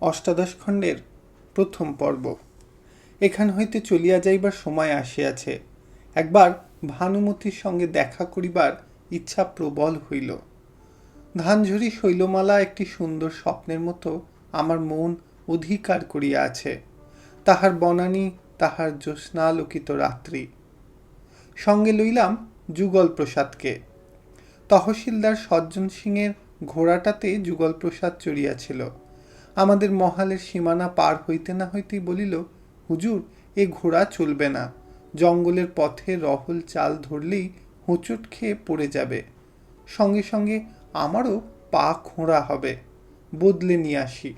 অষ্টাদশ খণ্ডের প্রথম পর্ব। এখান হইতে চলিয়া যাইবার সময় আসিয়াছে। একবার ভানুমতির সঙ্গে দেখা করিবার ইচ্ছা প্রবল হইল। ধানঝুরি শৈলমালা একটি সুন্দর স্বপ্নের মতো আমার মন অধিকার করিয়া আছে। তাহার বনানী, তাহার জ্যোৎস্নালোকিত রাত্রি। সঙ্গে লইলাম যুগল প্রসাদকে তহসিলদার সজ্জন সিংয়ের ঘোড়াটাতে যুগল প্রসাদ চড়িয়াছিল। আমাদের মহালের সীমানা পার হইতে না হইতেই বলিল, হুজুর, এ ঘোড়া চলবে না। জঙ্গলের পথে রহল চাল ধরলেই হোঁচট খেয়ে পড়ে যাবে। সঙ্গে সঙ্গে আমারও পা খোঁড়া হবে। বদলে নিয়ে আসি।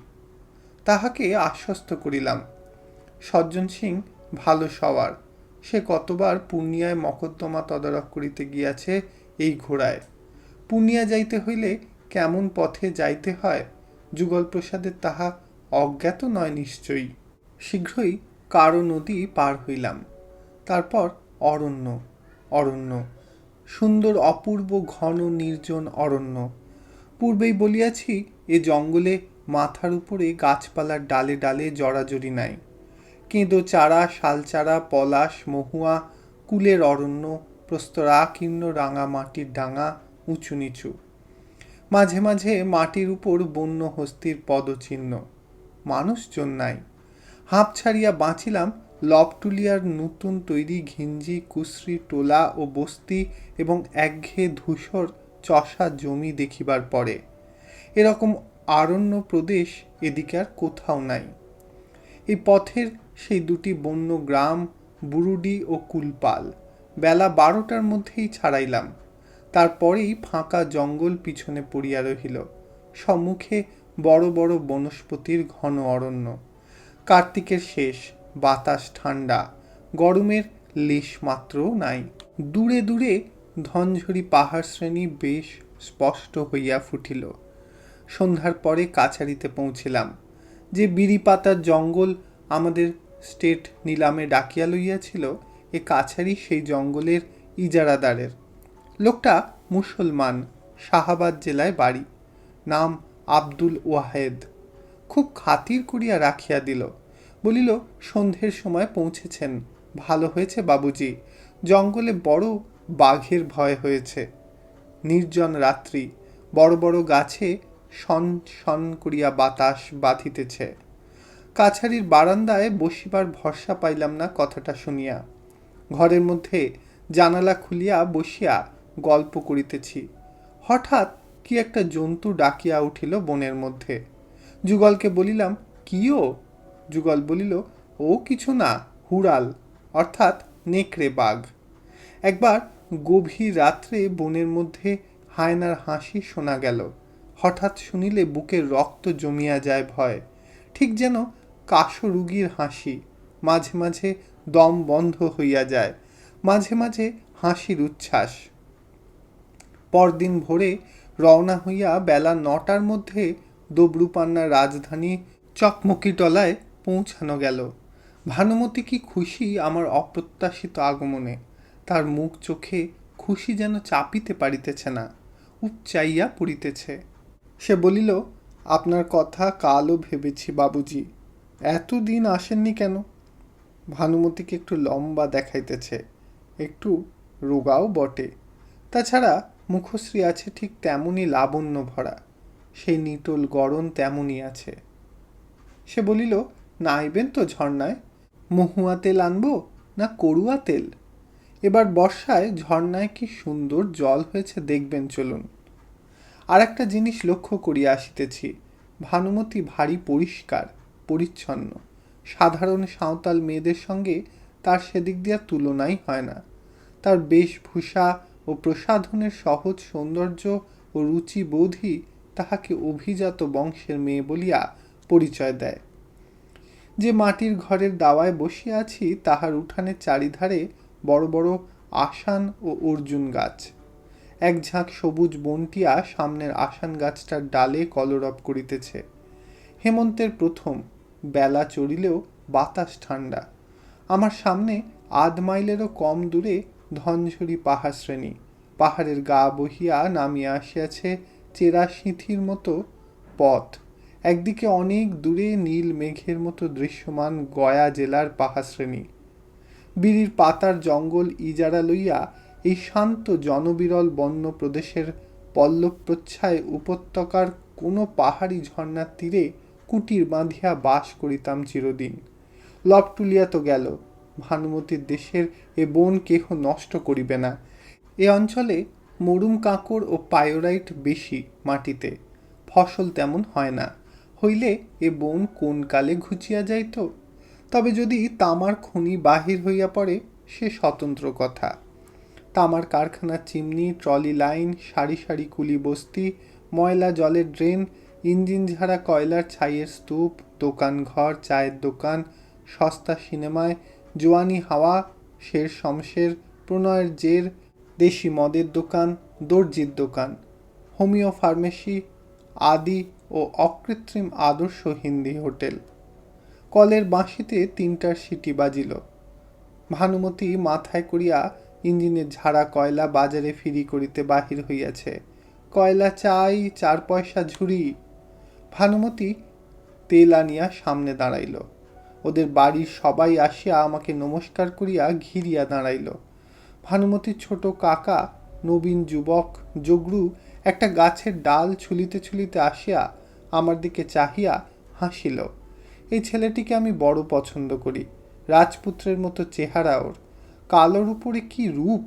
তাহাকে আশ্বস্ত করিলাম। সজ্জন সিং ভালো সওয়ার। সে কতবার পূর্ণিয়ায় মকদ্দমা তদারক করিতে গিয়াছে এই ঘোড়ায়। পূর্ণিয়া যাইতে হইলে কেমন পথে যাইতে হয়? যুগল প্রসাদের তাহা অজ্ঞাত নয় নিশ্চয়ই। শীঘ্রই কারও নদী পার হইলাম। তারপর অরণ্য অরণ্য, সুন্দর অপূর্ব ঘন নির্জন অরণ্য। পূর্বেই বলিয়াছি, এ জঙ্গলে মাথার উপরে গাছপালার ডালে ডালে জড়াজড়ি নাই। কেঁদো চারা, শালচারা, পলাশ, মহুয়া, কুলের অরণ্য প্রস্তরাকীর্ণ রাঙা মাটির ডাঙা উঁচু নিচু। মাঝে মাঝে মাটির উপর বন্য হস্তির পদচিহ্ন। মানুষজন নাই। হাঁপ ছাড়িয়া বাঁচিলাম লবটুলিয়ার নতুন তৈরি ঘিঞ্জি, কুশ্রি, টোলা ও বস্তি এবং একঘেয়ে ধূসর চষা জমি দেখিবার পরে। এরকম আরণ্য প্রদেশ এদিকে আর কোথাও নাই। এই পথের সেই দুটি বন্য গ্রাম, বুরুডি ও কুলপাল। বেলা বারোটার মধ্যেই ছাড়াইলাম। তারপরেই ফাঁকা জঙ্গল পিছনে পড়িয়া রহিল। সম্মুখে বড় বড় বনস্পতির ঘন অরণ্য। কার্তিকের শেষ, বাতাস ঠান্ডা গরমের লেশ মাত্রও নাই। দূরে দূরে ধনঝরি পাহাড় শ্রেণি বেশ স্পষ্ট হইয়া ফুটিল। সন্ধ্যার পরে কাছারিতে পৌঁছিলাম, যে বিড়ি পাতার জঙ্গল আমাদের স্টেট নিলামে ডাকিয়া লইয়াছিল, এ কাছারি সেই জঙ্গলের ইজারাদারের। লোকটা মুসলমান, শাহাবাদ জেলায় বাড়ি। নাম আব্দুল ওয়াহেদ। খুব খাতির করিয়া রাখিয়া দিল। বলিল, সন্ধ্যের সময় পৌঁছেছেন। ভালো হয়েছে বাবুজি। জঙ্গলে বড় বাঘের ভয় হয়েছে। নির্জন রাত্রি। বড় বড় গাছে সন সন করিয়া বাতাস বাঁধিতেছে। কাছারির বারান্দায় বসিবার ভরসা পাইলাম না কথাটা শুনিয়া। ঘরের মধ্যে জানালা খুলিয়া বসিয়া গল্প করিতেছি। হঠাৎ কি একটা জন্তু ডাকিয়া উঠিল বনের মধ্যে। যুগলকে বলিলাম কিও যুগল বলিল, ও কিছু না, হুড়াল, অর্থাৎ নেকড়ে বাঘ। একবার গভীর রাত্রে বনের মধ্যে হায়নার হাসি শোনা গেল। হঠাৎ শুনিলে বুকের রক্ত জমিয়া যায় ভয়। ঠিক যেন কাশ রুগীর হাসি মাঝে মাঝে দম বন্ধ হইয়া যায়, মাঝে মাঝে হাসির উচ্ছ্বাস। পরদিন ভোরে রওনা হইয়া বেলা নটার মধ্যে দবরুপান্নার রাজধানী চকমকিটলায় পৌঁছানো গেল। ভানুমতি কি খুশি আমার অপ্রত্যাশিত আগমনে? তার মুখ চোখে খুশি যেন চাপিতে পারিতেছে না, উপচাইয়া পড়িতেছে। সে বলিল, আপনার কথা কালও ভেবেছি বাবুজি। এতদিন আসেননি কেন? ভানুমতিকে একটু লম্বা দেখাইতেছে, একটু রোগাও বটে। তাছাড়া মুখশ্রী আছে ঠিক তেমনই লাবণ্য ভরা। সেই নিটোল গরণ তেমনই আছে। সে বলিল, নাইবেন তো ঝর্ণায়? মহুয়া তেল আনব না করুয়া তেল? এবার বর্ষায় ঝর্ণায় কি সুন্দর জল হয়েছে দেখবেন চলুন। আর একটা জিনিস লক্ষ্য করিয়া আসিতেছি। ভানুমতি ভারী পরিষ্কার, পরিচ্ছন্ন। সাধারণ সাঁওতাল মেয়েদের সঙ্গে তার সেদিক দিয়া তুলনাই হয় না। তার বেশভূষা ও প্রসাধনের সহজ সৌন্দর্য ও রুচিবোধই তাহাকে অভিজাত বংশের মেয়ে বলিয়া পরিচয় দেয়। যে মাটির ঘরের দাওয়ায় বসিয়া আছি, তাহার উঠানের চারিধারে বড় বড় আসান ও অর্জুন গাছ। এক ঝাঁক সবুজ বনটিয়া সামনের আসান গাছটার ডালে কলরব করিতেছে। হেমন্তের প্রথম, বেলা চড়িলেও বাতাস ঠান্ডা আমার সামনে আধ মাইলেরও কম দূরে ধনঝরি পাহাড় শ্রেণি। পাহাড়ের গা বহিয়া নামিয়া আসিয়াছে চেরা সিঁথির মতো পথ। একদিকে অনেক দূরে নীল মেঘের মতো দৃশ্যমান গয়া জেলার পাহাড়শ্রেণী বিড়ির পাতার জঙ্গল ইজারা লইয়া এই শান্ত জনবিরল বন্য প্রদেশের পল্লব প্রচ্ছায় উপত্যকার কোনো পাহাড়ি ঝর্ণার তীরে কুটির বাঁধিয়া বাস করিতাম চিরদিন। লব তো গেল ভানুমতির দেশের এ বন কেহ নষ্ট করিবে না। এ অঞ্চলে মরুম কাঁকড় ও পায়োরাইট বেশি মাটিতে, ফসল তেমন হয় না। হইলে এ বন কোন কালে ঘুচিয়া যাইত? তবে যদি তামার খনি বাহির হইয়া পড়ে, সে স্বতন্ত্র কথা। তামার কারখানার চিমনি, ট্রলি লাইন, সারি সারি কুলি বস্তি, ময়লা, জলের ড্রেন, ইঞ্জিন ঝাড়া, কয়লার ছাইয়ের স্তূপ দোকান ঘর চায়ের দোকান, সস্তা সিনেমায় জোয়ানি হাওয়া, শের শমশের, প্রণয়ের জের, দেশি মদের দোকান, দর্জির দোকান। হোমিও ফার্মেসি, আদি ও অকৃত্রিম আদর্শ হিন্দি হোটেল। কলের বাঁশিতে তিনটার সিটি বাজিল। ভানুমতি মাথায় করিয়া ইঞ্জিনের ঝাড়া কয়লা বাজারে ফিরি করিতে বাহির হইয়াছে। কয়লা চাই, চার পয়সা ঝুড়ি। ভানুমতি তেল আনিয়া সামনে দাঁড়াইল। ওদের বাড়ির সবাই আসিয়া আমাকে নমস্কার করিয়া ঘিরিয়া দাঁড়াইল। ভানুমতির ছোট কাকা, নবীন যুবক, জগরু একটা গাছের ডাল ছুলিতে ছুলিতে আসিয়া আমার দিকে চাহিয়া হাসিল। এই ছেলেটিকে আমি বড় পছন্দ করি, রাজপুত্রের মতো চেহারা ওর। কালোর উপরে কি রূপ?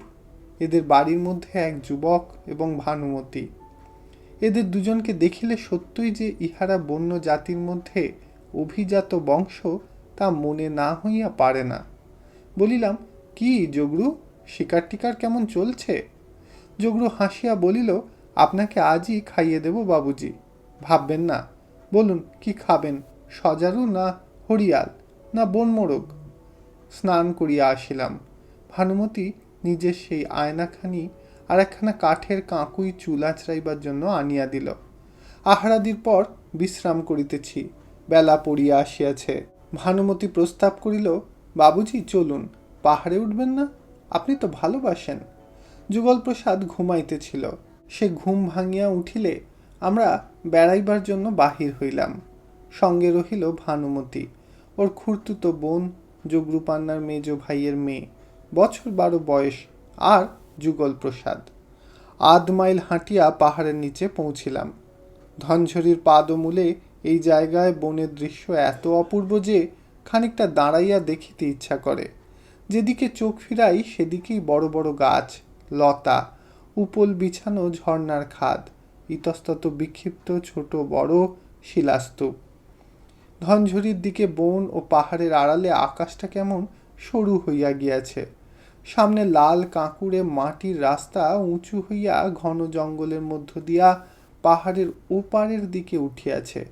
এদের বাড়ির মধ্যে এক যুবক এবং ভানুমতি। এদের দুজনকে দেখিলে সত্যই যে ইহারা বন্য জাতির মধ্যে অভিজাত বংশ তা মনে না হইয়া পারে না। বলিলাম, কি জগরু? শিকার টিকার কেমন চলছে? জগরু হাসিয়া বলিল, আপনাকে আজই খাইয়ে দেব বাবুজি। ভাববেন না। বলুন, কি খাবেন? সজারু না হরিয়াল, না বনমোরগ? স্নান করিয়া আসিলাম। ভানুমতি নিজের সেই আয়নাখানি আর একখানা কাঠের কাঁকুই চুল আঁচড়াইবার জন্য আনিয়া দিল। আহারাদির পর বিশ্রাম করিতেছি। বেলা পড়িয়া আসিয়াছে। ভানুমতি প্রস্তাব করিল, বাবুজি, চলুন, পাহাড়ে উঠবেন না? আপনি তো ভালোবাসেন। যুগলপ্রসাদ ঘুমাইতেছিল। সে ঘুম ভাঙিয়া উঠিলে আমরা বেড়াইবার জন্য বাহির হইলাম। সঙ্গে রহিল ভানুমতি। ওর খুঁড়তুতো বোন, যোগরূপান্নার মেজ ভাইয়ের মেয়ে, বছর বারো বয়স, আর যুগল প্রসাদ আধ মাইল হাঁটিয়া পাহাড়ের নিচে পৌঁছিলাম। ধনঝরির পাদমূলে এই জায়গায় বনের দৃশ্য এত অপূর্ব যে খানিকটা দাঁড়াইয়া দেখিতে ইচ্ছা করে। যেদিকে চোখ ফিরাই সেদিকেই বড় বড় গাছ, লতা, উপল বিছানো ঝর্ণার খাদ, ইতস্তত বিক্ষিপ্ত ছোট বড় শিলাস্তূপ। ধনঝরির দিকে বন ও পাহাড়ের আড়ালে আকাশটা কেমন সরু হইয়া গিয়াছে। সামনে লাল কাঁকুড়ে মাটির রাস্তা উঁচু হইয়া ঘন জঙ্গলের মধ্য দিয়া পাহাড়ের ওপারের দিকে উঠিয়াছে।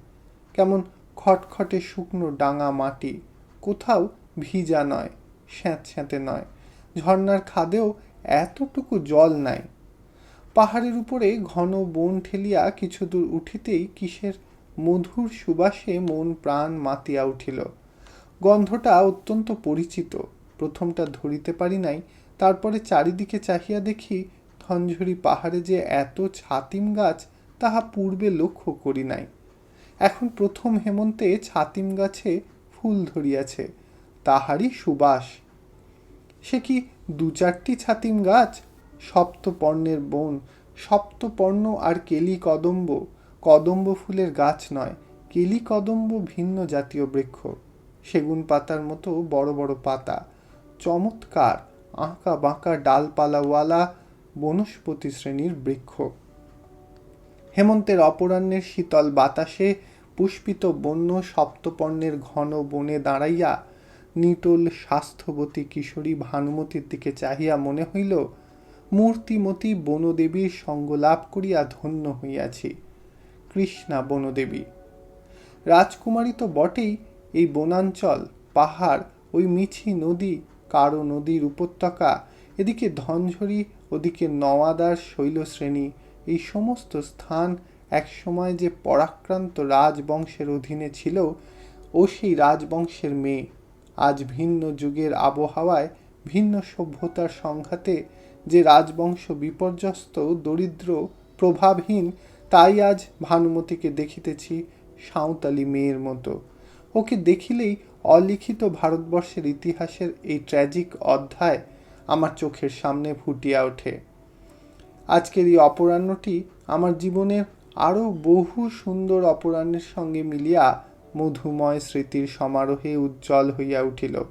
কেমন খটখটে শুকনো ডাঙা মাটি। কোথাও ভিজা নয়, স্যাঁতস্যাঁতে নয়। ঝর্ণার খাদেও এতটুকু জল নাই। পাহাড়ের উপরে ঘন বন ঠেলিয়া কিছু দূর উঠিতেই কিসের মধুর সুবাসে মন প্রাণ মাতিয়া উঠিল। গন্ধটা অত্যন্ত পরিচিত। প্রথমটা ধরিতে পারি নাই, তারপরে চারিদিকে চাহিয়া দেখি ধনঝরি পাহাড়ে যে এত ছাতিম গাছ, তাহা পূর্বে লক্ষ্য করি নাই। এখন প্রথম হেমন্তে ছাতিম গাছে ফুল ধরিয়াছে, তাহারই সুবাস। সে কি দু চারটি ছাতিম গাছ? সপ্তপর্ণের বন, সপ্তপর্ণ আর কেলি কদম্ব কদম্ব ফুলের গাছ নয় কেলি কদম্ব ভিন্ন জাতীয় বৃক্ষ। সেগুন পাতার মতো বড় বড় পাতা। চমৎকার, আঁকা বাঁকা ডালপালাওয়ালা বনস্পতি শ্রেণির বৃক্ষ। হেমন্তের অপরাহ্নের শীতল বাতাসে পুষ্পিত বন্য সপ্তপর্ণের ঘন বনে দাঁড়াইয়া নিটোল স্বাস্থ্যবতী কিশোরী ভানুমতির দিকে চাহিয়া মনে হইল, মূর্তিমতী বনদেবীর সঙ্গ লাভ করিয়া ধন্য হইয়াছি। কৃষ্ণা বনদেবী, রাজকুমারী তো বটেই এই বনাঞ্চল, পাহাড়, ওই মিছি নদী, কারও নদীর উপত্যকা, এদিকে ধনঝরি, ওদিকে নওয়াদার শৈলশ্রেণী, এই সমস্ত স্থান একসময় যে পরাক্রান্ত রাজবংশের অধীনে ছিল, ও সেই রাজবংশের মেয়ে। আজ ভিন্ন যুগের আবহাওয়ায়, ভিন্ন সভ্যতার সংঘাতে যে রাজবংশ বিপর্যস্ত, দরিদ্র, প্রভাবহীন, তাই আজ ভানুমতিকে দেখিতেছি সাঁওতালি মেয়ের মতো। ওকে দেখিলেই অলিখিত ভারতবর্ষের ইতিহাসের এই ট্র্যাজিক অধ্যায় আমার চোখের সামনে ফুটিয়া ওঠে। আজকের এই অপরাহ্নটি আমার জীবনের আরও বহু সুন্দর অপরাহ্নের সঙ্গে মিলিয়া মধুময় স্মৃতির সমারোহে উজ্জ্বল হইয়া উঠিল।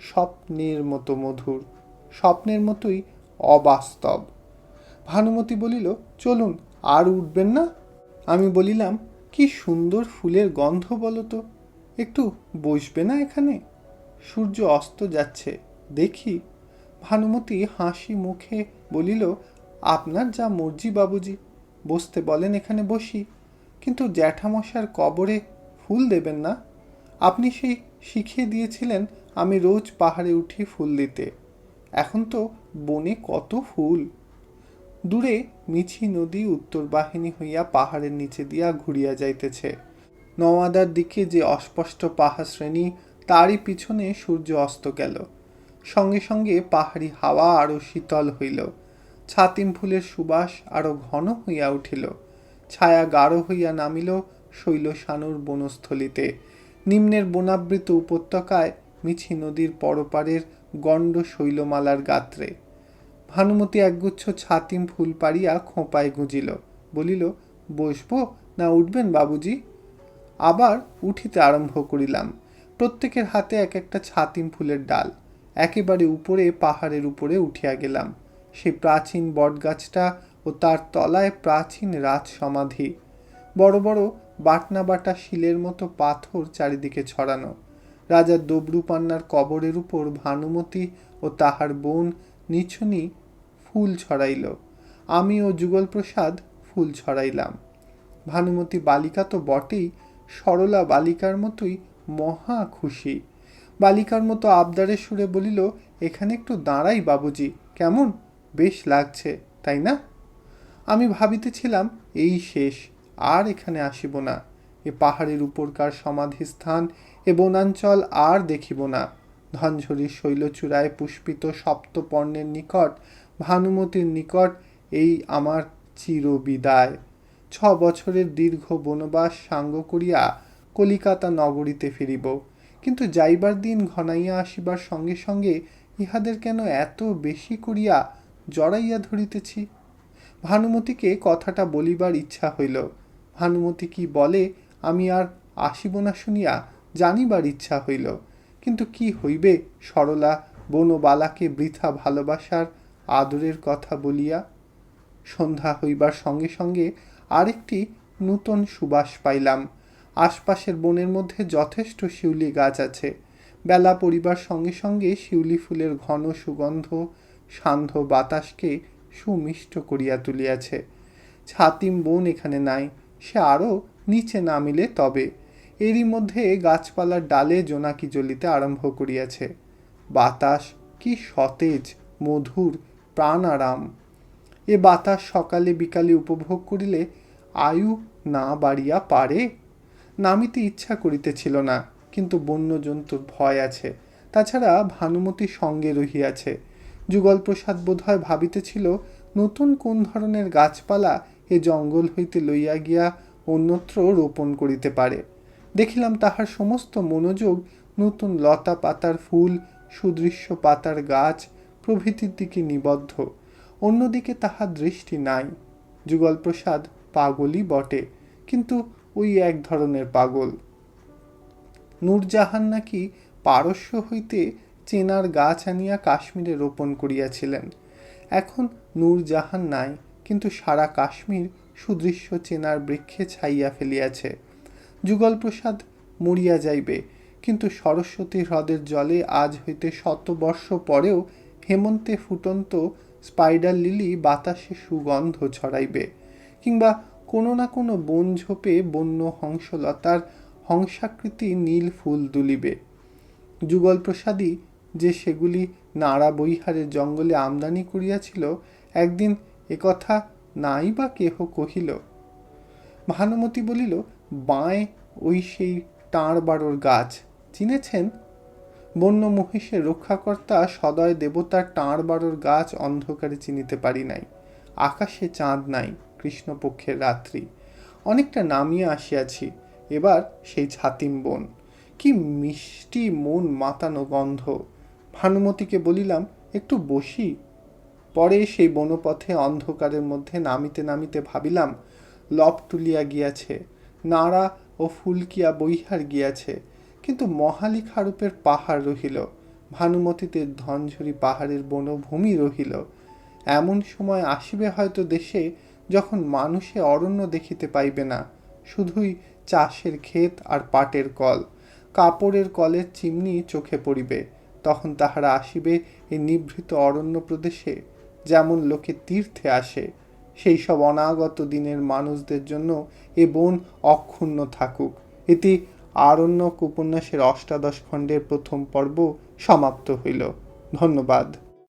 স্বপ্নের মতো মধুর, স্বপ্নের মতোই অবাস্তব। ভানুমতি বলিল, চলুন, আর উঠবেন না? আমি বলিলাম, কি সুন্দর ফুলের গন্ধ বলো তো, একটু বসবে না এখানে? সূর্য অস্ত যাচ্ছে, দেখি। ভানুমতি হাসি মুখে বলিল, আপনার যা মর্জি বাবুজি বসতে বলেন, এখানে বসি। কিন্তু জ্যাঠামশার কবরে ফুল দেবেন না। আপনি সেই শিখিয়ে দিয়েছিলেন, আমি রোজ পাহাড়ে উঠি ফুল দিতে। এখন তো বনে কত ফুল। দূরে মিছি নদী উত্তর বাহিনী হইয়া পাহাড়ের নিচে দিয়া ঘুরিয়া যাইতেছে। নওয়াদার দিকে যে অস্পষ্ট পাহাড় শ্রেণি, তারই পিছনে সূর্য অস্ত গেল। সঙ্গে সঙ্গে পাহাড়ি হাওয়া আরও শীতল হইল। ছাতিম ফুলের সুবাস আরও ঘন হইয়া উঠিল। ছায়া গাঢ় হইয়া নামিল শৈলশানুর বনস্থলিতে। নিম্নের বনাবৃত উপত্যকায় মিছি নদীর পরপারের গণ্ড শৈলমালার গাত্রে। ভানুমতি একগুচ্ছ ছাতিম ফুল পাড়িয়া খোঁপায় গুঁজিল, বলিল, বসবো না উঠবেন বাবুজি? আবার উঠিতে আরম্ভ করিলাম। প্রত্যেকের হাতে এক একটা ছাতিম ফুলের ডাল। একেবারে উপরে পাহাড়ের উপরে উঠিয়া গেলাম। সেই প্রাচীন বটগাছটা ও তার তলায় প্রাচীন রাজ সমাধি। বড় বড় বাটনা বাটা শিলের মতো পাথর চারিদিকে ছড়ানো। রাজা দবরুপান্নার কবরের উপর ভানুমতি ও তাহার বোন নিছুনি ফুল ছড়াইল। আমি ও যুগলপ্রসাদ ফুল ছড়াইলাম। ভানুমতি বালিকা তো বটেই, সরলা বালিকার মতোই মহা খুশি। বালিকার মতো আবদারের সুরে বলিল, এখানে একটু দাঁড়াই বাবুজি, কেমন? বেশ লাগছে, তাই না? আমি ভাবিতেছিলাম, এই শেষ, আর এখানে আসিব না। এ পাহাড়ের উপরকার সমাধিস্থান, এ বনাঞ্চল আর দেখিব না। ধনঝরির শৈলচূড়ায় পুষ্পিত সপ্তপর্ণের নিকট, ভানুমতির নিকট এই আমার চিরবিদায়। ছ বছরের দীর্ঘ বনবাস সাঙ্গ করিয়া কলিকাতা নগরীতে ফিরিব। কিন্তু যাইবার দিন ঘনাইয়া আসিবার সঙ্গে সঙ্গে ইহাদের কেন এত বেশি করিয়া জড়াইয়া ধরিতেছি। ভানুমতিকে কথাটা বলিবার ইচ্ছা হইল। ভানুমতি কি বলে, আমি আর আসিব না শুনিয়া জানিবার ইচ্ছা হইল। কিন্তু কি হইবে, সরলা বনবালাকে বৃথা ভালোবাসার আদরের কথা বলিয়া? সন্ধ্যা হইবার সঙ্গে সঙ্গে আরেকটি নূতন সুবাস পাইলাম। আশপাশের বনের মধ্যে যথেষ্ট শিউলি গাছ আছে। বেলা পরিবার সঙ্গে সঙ্গে শিউলি ফুলের ঘন সুগন্ধ সান্ধ্য বাতাসকে সুমিষ্ট করিয়া তুলিয়াছে। ছাতিম বোন এখানে নাই, সে আরও নিচে নামিলে তবে। এরই মধ্যে গাছপালার ডালে জোনাকি জ্বলিতে আরম্ভ করিয়াছে। বাতাস কি সতেজ, মধুর, প্রাণারাম। এ বাতাস সকালে বিকালে উপভোগ করিলে আয়ু না বাড়িয়া পারে? নামিতে ইচ্ছা করিতেছিল না, কিন্তু বন্য জন্তুর ভয় আছে। তাছাড়া ভানুমতি সঙ্গে রহিয়াছে। যুগলপ্রসাদ বোধহয় ভাবিতেছিল, নতুন কোন ধরনের গাছপালা এ জঙ্গল হইতে লইয়া গিয়া অন্যত্র রোপণ করিতে পারে? দেখিলাম তাহার সমস্ত মনোযোগ নতুন লতা পাতার ফুল, সুদৃশ্য পাতার গাছ প্রভৃতির দিকে নিবদ্ধ। অন্যদিকে তাহার দৃষ্টি নাই। যুগলপ্রসাদ পাগলই বটে, কিন্তু ওই এক ধরনের পাগল। নূরজাহান নাকি পারস্য হইতে চেনার গাছ আনিয়া কাশ্মীরে রোপণ করিয়াছিলেন। এখন নূরজাহান নাই, কিন্তু সারা কাশ্মীর সুদৃশ্য চেনার বৃক্ষে ছাইয়া ফেলিয়াছে। যুগলপ্রসাদ মরিয়া যাইবে, কিন্তু সরস্বতী হ্রদের জলে আজ হইতে শত বর্ষ পরেও হেমন্তে ফুটন্ত স্পাইডার লিলি বাতাসে সুগন্ধ ছড়াইবে, কিংবা কোনো না কোনো বন ঝোপে বন্য হংসলতার হংসাকৃতি নীল ফুল দুলিবে। যুগলপ্রসাদী যে সেগুলি নাড়া বৈহারের জঙ্গলে আমদানি করিয়াছিল, একদিন একথা নাই বা কেহ কহিল। ভানুমতি বলিল, বাঁয়, ওই সেই টাঁড় বাড়োর গাছ, চিনেছেন? বন্য মহিষের রক্ষাকর্তা সদয় দেবতার টাঁড় বাড়োর গাছ অন্ধকারে চিনিতে পারি নাই। আকাশে চাঁদ নাই, কৃষ্ণপক্ষের রাত্রি। অনেকটা নামিয়ে আসিয়াছি, এবার সেই ছাতিম বন। কি মিষ্টি মন, মাতানো গন্ধ! ভানুমতিকে বলিলাম, একটু বসি। পরে সেই বনপথে অন্ধকারের মধ্যে নামিতে নামিতে ভাবিলাম লব তুলিয়া গিয়াছে, নাড়া ও ফুলকিয়া বইহার গিয়াছে, কিন্তু মহালি খারুপের পাহাড় রহিল, ভানুমতিতে ধনঝরি পাহাড়ের বনভূমি রহিল। এমন সময় আসিবে হয়তো দেশে, যখন মানুষে অরণ্য দেখিতে পাইবে না, শুধুই চাষের ক্ষেত আর পাটের কল, কাপড়ের কলের চিমনি চোখে পড়িবে। তখন তাহারা আসিবে এই নিভৃত অরণ্য প্রদেশে, যেমন লোকে তীর্থে আসে। সেই সব অনাগত দিনের মানুষদের জন্য এ বন অক্ষুণ্ণ থাকুক। এটি আরণ্যক উপন্যাসের অষ্টাদশ খণ্ডের প্রথম পর্ব সমাপ্ত হইল। ধন্যবাদ।